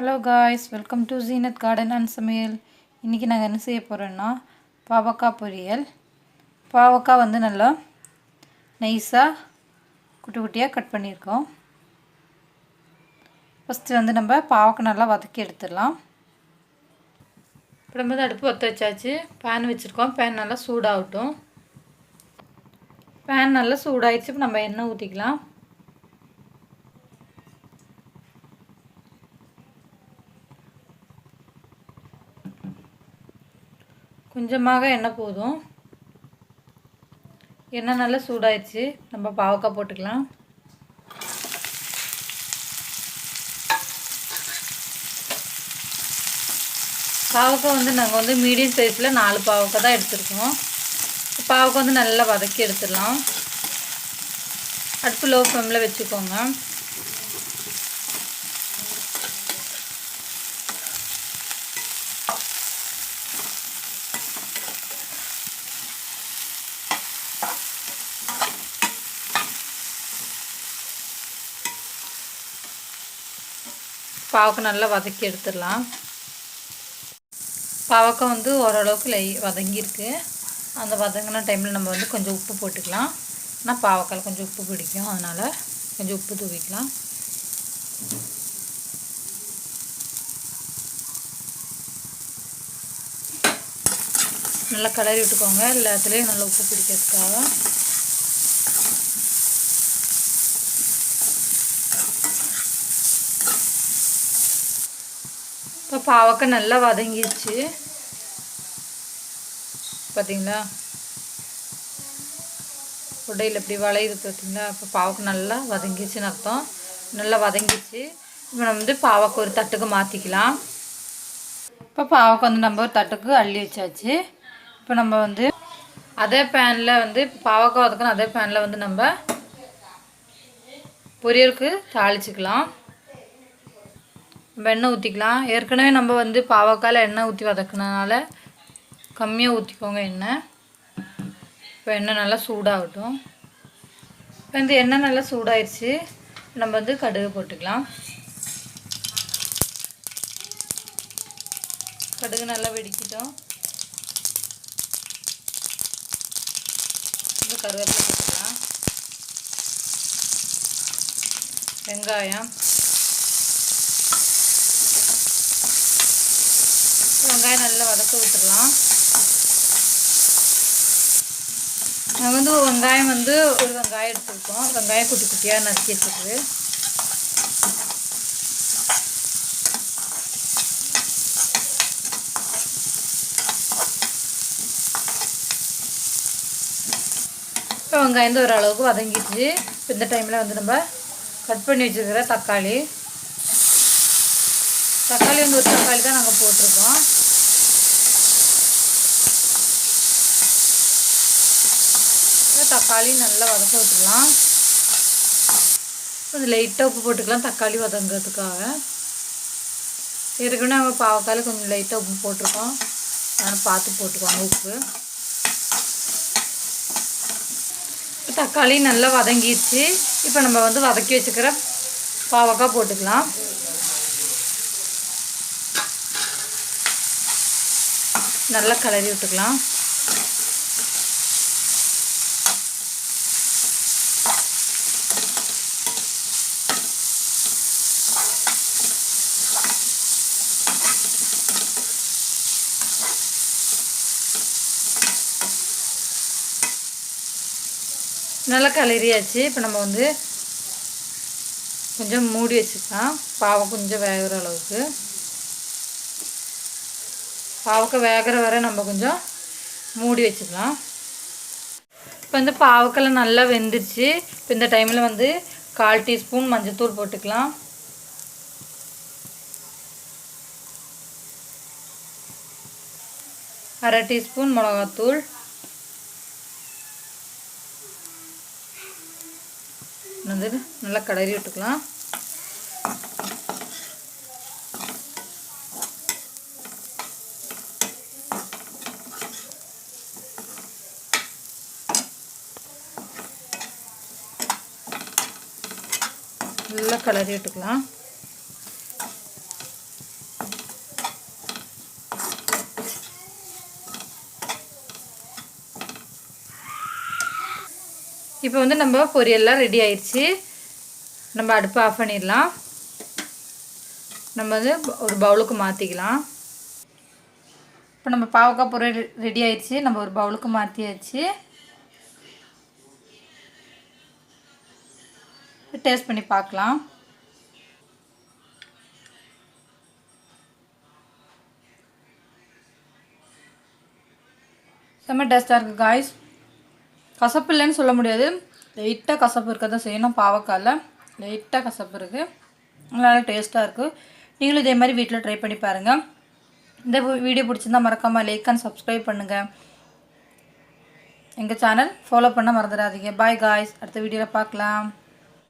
Hello guys welcome to Zeenath garden and சமையல் இன்றைக்கி நாங்கள் என்ன செய்ய போகிறோன்னா பாவக்காய் பொரியல். பாவக்காய் வந்து நல்லா நைஸாக குட்டி குட்டியாக கட் பண்ணியிருக்கோம். ஃபஸ்ட்டு வந்து நம்ம பாவக்காய் நல்லா வதக்கி எடுத்துடலாம். இப்போ நம்ம வந்து அடுப்பு ஒத்த வச்சாச்சு. பேன் வச்சுருக்கோம். பேன் நல்லா சூடாகட்டும். பேன் நல்லா சூடாகிடுச்சு இப்போ நம்ம எண்ணெய் ஊற்றிக்கலாம் கொஞ்சமாக எண்ணெய் போதும். எண்ணெய் நல்லா சூடாயிடுச்சு. நம்ம பாவக்காய் போட்டுக்கலாம். பாவக்காய் வந்து நாங்கள் வந்து மீடியம் சைஸில் நாலு பாவக்காய் தான் எடுத்துருக்கோம். பாவக்காய் வந்து நல்லா வதக்கி எடுத்துடலாம். அடுப்பு லோ ஃப்ளேமில் வச்சுக்கோங்க. பாவக்காய் நல்லா வதக்கி எடுத்துடலாம். பாவக்காய் வந்து ஓரளவுக்கு லை வதங்கியிருக்கு. அந்த வதங்கின டைமில் நம்ம வந்து கொஞ்சம் உப்பு போட்டுக்கலாம். ஆனால் பாவக்காயில் கொஞ்சம் உப்பு பிடிக்கும். அதனால் கொஞ்சம் உப்பு தூவிக்கலாம். நல்லா கிளறி விட்டுக்கோங்க. எல்லாத்துலேயும் நல்லா உப்பு பிடிக்கிறதுக்காக. இப்போ பாவக்காய் நல்லா வதங்கிடுச்சு பார்த்தீங்களா உடையில் இப்படி வளையுது பார்த்தீங்களா இப்போ பாவக்காய் நல்லா வதங்கிடுச்சுன்னு அர்த்தம். நல்லா வதங்கிடுச்சு இப்போ நம்ம வந்து பாவக்காய் ஒரு தட்டுக்கு மாற்றிக்கலாம் இப்போ பாவக்காய் வந்து நம்ம ஒரு தட்டுக்கு அள்ளி வச்சாச்சு. இப்போ நம்ம வந்து அதே பேனில் வந்து பாவக்காய் வதக்கணும் அதே பேனில் வந்து நம்ம பொரியலுக்கு தாளிச்சிக்கலாம். நம்ம எண்ணெய் ஊற்றிக்கலாம் ஏற்கனவே நம்ம வந்து பாவக்காயில் எண்ணெய் ஊற்றி வதக்கினதுனால கம்மியாக ஊற்றிக்கோங்க எண்ணெய் இப்போ எண்ணெய் நல்லா சூடாகட்டும். இப்போ இந்த எண்ணெய் நல்லா சூடாயிடுச்சு நம்ம வந்து கடுகு போட்டுக்கலாம். கடுகு நல்லா வெடிக்கிட்டோம். இந்த கருவேப்பிலை போட்டுக்கலாம். வெங்காயம். வெங்காயம் நல்லா வதக்க விட்டுடலாம். நாங்கள் வந்து வெங்காயம் வந்து ஒரு வெங்காயம் எடுத்துருக்கோம். வெங்காயம் குட்டி குட்டியாக நசுக்கி வச்சுருக்கு இப்போ வெங்காயம் வந்து ஓரளவுக்கு வதங்கிடுச்சு. இப்போ இந்த டைமில் வந்து நம்ம கட் பண்ணி வச்சுருக்கிற தக்காளி. தக்காளி வந்து ஒரு தக்காளி தான் நாங்கள் போட்டிருக்கோம். தக்காளி நல்லா வதக்க விட்டுக்கலாம். கொஞ்சம் லைட்டாக உப்பு போட்டுக்கலாம் தக்காளி வதங்கிறதுக்காக. ஏற்கனவே நம்ம பாவக்காயில் கொஞ்சம் லைட்டாக உப்பு போட்டிருக்கோம். அதனால் பார்த்து போட்டுக்கோங்க உப்பு. இப்போ தக்காளி நல்லா வதங்கிடுச்சு. இப்போ நம்ம வந்து வதக்கி வச்சுக்கிற பாவக்காய் போட்டுக்கலாம். நல்லா கிளறி விட்டுக்கலாம். நல்லா கலரியாச்சு இப்போ நம்ம வந்து கொஞ்சம் மூடி வச்சுக்கலாம். பாவை கொஞ்சம் வேகிற அளவுக்கு. பாவக்காய் வேகிற வரை நம்ம கொஞ்சம் மூடி வச்சுக்கலாம். இப்போ வந்து பாவக்கெல்லாம் நல்லா வெந்துருச்சு. இப்போ இந்த டைமில் வந்து கால் டீஸ்பூன் மஞ்சத்தூள் போட்டுக்கலாம். அரை டீஸ்பூன் மிளகாத்தூள். வந்து நல்லா கலரி விட்டுக்கலாம். நல்லா கலரி விட்டுக்கலாம். இப்போ வந்து நம்ம பொரியல்லாம் ரெடி ஆயிடுச்சு நம்ம அடுப்பை ஆஃப் பண்ணிடலாம். நம்ம வந்து ஒரு பவுலுக்கு மாற்றிக்கலாம் இப்போ நம்ம பாவக்காய் பொரியல் ரெடி ஆயிடுச்சு நம்ம ஒரு பவுலுக்கு மாற்றியாச்சு டேஸ்ட் பண்ணி பார்க்கலாம். செம்ம டேஸ்ட்டாக இருக்குது காய்ஸ் கசப்பு இல்லைன்னு சொல்ல முடியாது. லைட்டாக கசப்பு இருக்க தான் செய்யணும் பாவக்காயில் லைட்டாக கசப்பு இருக்குது நல்லா டேஸ்ட்டாக இருக்குது நீங்களும் இதே மாதிரி வீட்டில் ட்ரை பண்ணி பாருங்கள் இந்த வீடியோ பிடிச்சிருந்தா மறக்காமல் லைக் அண்ட் சப்ஸ்கிரைப் பண்ணுங்கள் எங்கள் சேனல் ஃபாலோ பண்ண மறந்துடாதீங்க. பாய் காய்ஸ் அடுத்த வீடியோவில் பார்க்கலாம்.